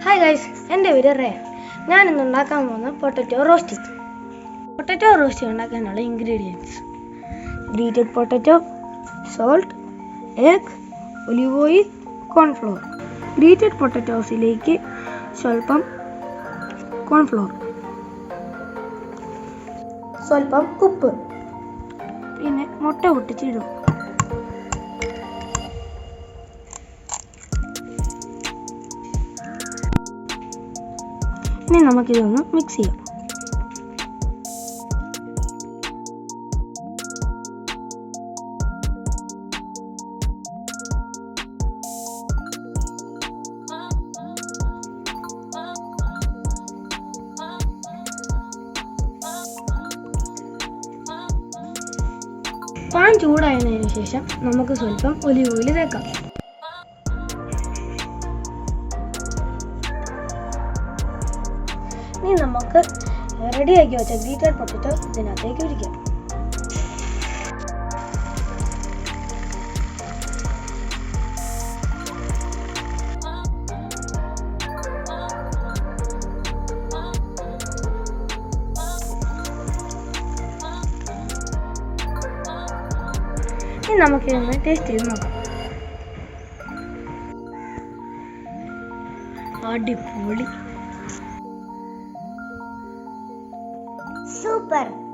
Hi guys എന്റെ പേര് ray. ഞാനിന്ന് ഉണ്ടാക്കാൻ പോകുന്ന പൊട്ടറ്റോ റോസ്റ്റി. പൊട്ടറ്റോ റോസ്റ്റി ഉണ്ടാക്കാനുള്ള ingredients grated potato salt egg olive oil cornflour grated പൊട്ടറ്റോസിലേക്ക് സ്വല്പം കോൺഫ്ലോർ സ്വല്പം ഉപ്പ്. പിന്നെ മുട്ട പൊട്ടിച്ചിടും. ഇനി നമുക്കിതൊന്ന് മിക്സ് ചെയ്യാം. പാൻ ചൂടായതിനു ശേഷം നമുക്ക് സ്വല്പം ഒലിവ് ഓയിൽ തേക്കാം ഇനി നമുക്ക് റെഡിയാക്കി വെച്ച ഗ്രീറ്റഡ് പൊട്ടറ്റോ ഇതിനകത്തേക്ക് ഒഴിക്കാം. ഇനി നമുക്കിതൊന്ന് ടേസ്റ്റ് ചെയ്ത് നോക്കാം. അടിപൊളി. Super!